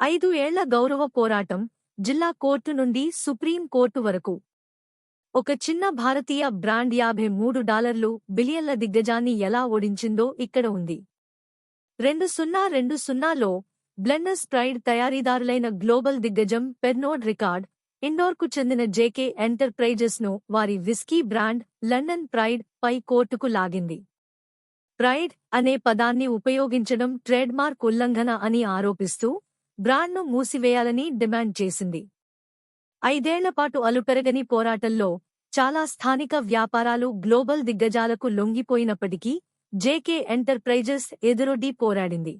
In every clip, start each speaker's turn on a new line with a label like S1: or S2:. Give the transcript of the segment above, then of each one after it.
S1: ఐదు ఏళ్ళ గౌరవ పోరాటం జిల్లా కోర్టు నుండి సుప్రీం కోర్టు వరకు. ఒక చిన్న భారతీయ బ్రాండ్ యాభై మూడు డాలర్లు బిలియన్ల దిగ్గజాన్ని ఎలా ఓడించిందో ఇక్కడ ఉంది. రెండు సున్నా రెండు సున్నాలో బ్లెండర్స్ ప్రైడ్ తయారీదారులైన గ్లోబల్ దిగ్గజం పెర్నోడ్ రికార్డ్ ఇండోర్కు చెందిన జేకే ఎంటర్ప్రైజెస్ను వారి విస్కీ బ్రాండ్ లండన్ ప్రైడ్ పై కోర్టుకు లాగింది. ప్రైడ్ అనే పదాన్ని ఉపయోగించడం ట్రేడ్మార్క్ ఉల్లంఘన అని ఆరోపిస్తూ బ్రాండ్ను మూసివేయాలని డిమాండ్ చేసింది. ఐదేళ్ళపాటు అలుపెరగని పోరాటంలో చాలా స్థానిక వ్యాపారాలు గ్లోబల్ దిగ్గజాలకు లొంగిపోయినప్పటికీ జేకే ఎంటర్ప్రైజెస్ ఎదురొడ్డి పోరాడింది.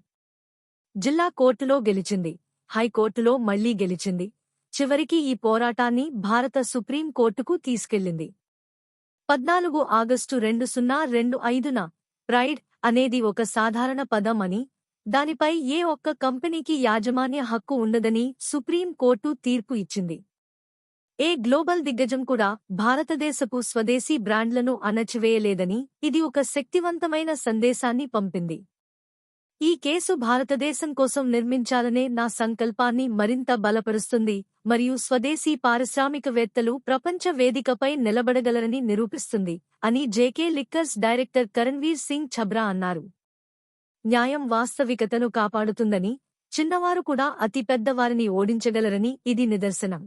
S1: జిల్లా కోర్టులో గెలిచింది. హైకోర్టులో మళ్ళీ గెలిచింది. చివరికి ఈ పోరాటాన్ని భారత సుప్రీం కోర్టుకు తీసుకెళ్ళింది పద్నాలుగు ఆగస్టు రెండు సున్నా రెండు ఐదున ప్రైడ్ అనేది ఒక సాధారణ పదం అని దానిపై ఏ ఒక్క కంపెనీకి యాజమాన్య హక్కు ఉండదని సుప్రీం కోర్టు తీర్పు ఇచ్చింది. ఏ గ్లోబల్ దిగ్గజం కూడా భారతదేశపు స్వదేశీ బ్రాండ్లను అణచివేయలేదని ఇది ఒక శక్తివంతమైన సందేశాన్ని పంపింది. ఈ కేసు భారతదేశం కోసం నిర్మించాలనే నా సంకల్పాన్ని మరింత బలపరుస్తుంది మరియు స్వదేశీ పారిశ్రామికవేత్తలు ప్రపంచ వేదికపై నిలబడగలరని నిరూపిస్తుంది అని JK liquors director Karanveer Singh Chhabra అన్నారు. న్యాయం వాస్తవికతను కాపాడుతుందని చిన్నవారు కూడా అతి పెద్దవారిని ఓడించగలరని ఇది నిదర్శనం.